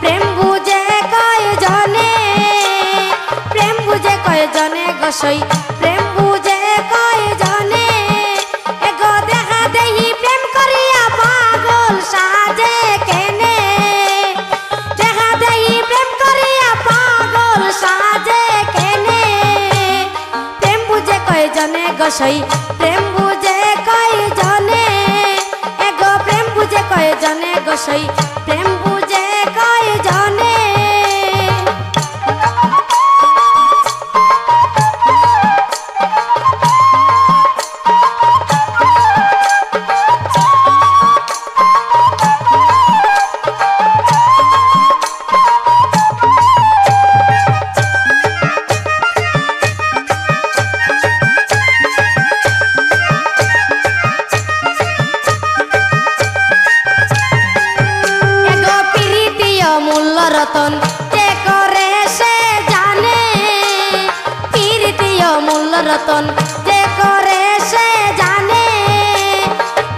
প্রেম বুঝে কয় জনে প্রেম বুঝে কয় জনে গসই? প্রেম বুঝে কয় জনে এগো দেখা দেহি, প্রেম করিয়া পাগল সাজে কেনে? দেখা দেহি, প্রেম করিয়া পাগল সাজে কেনে? প্রেম বুঝে কয় জনে গসই? প্রেম বুঝে কয় জনে এগো প্রেম বুঝে কয় জনে গসই? প্রেম রতন যে করে সে জানে? প্রীতীয় মূল্য রতন যে করে সে জানে?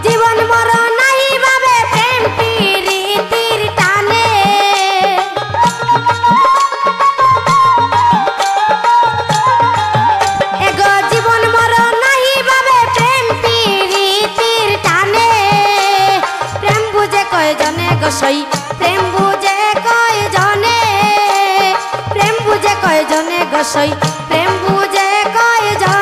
জীবন মরণ নাই ভাবে প্রেম প্রীতির টানে। এগো জীবন মরণ নাই ভাবে প্রেম প্রীতির টানে। প্রেম বুঝে কয় জনে গসই প্রেম বুঝে কয় জনে প্রেম বুঝে কয় জনে গোসাই প্রেম বুঝে কয় জনে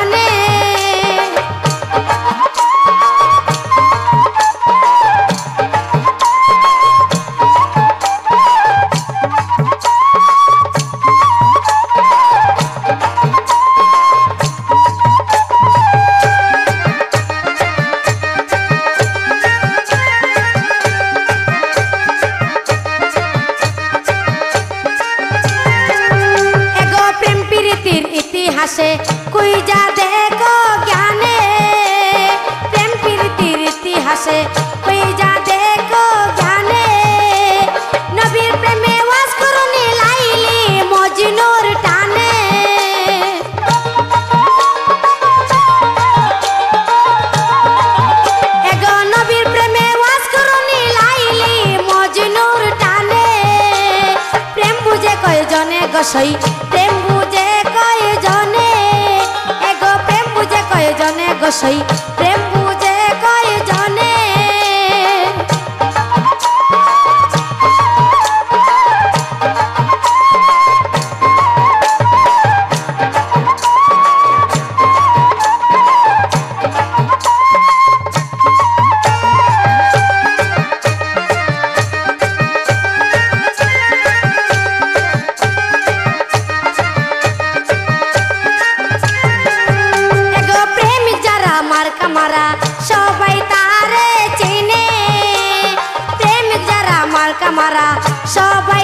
ইতিহাসে কুই যা দেখো জ্ঞানে, প্রেম প্রীতির ইতিহাসে। কুই যা দেখো জ্ঞানে, নবীর প্রেমে ওয়াজ করুনি লাইলি মজনুর টানে। এগো নবীর প্রেমে ওয়াজ করুনি লাইলি মজনুর টানে। প্রেম বুঝে কয় জনে গসই, প্রেম জনে যারা মার্কা মারা সবাই তারে চেনে প্রেমিক যারা মার্কা মারা সবাই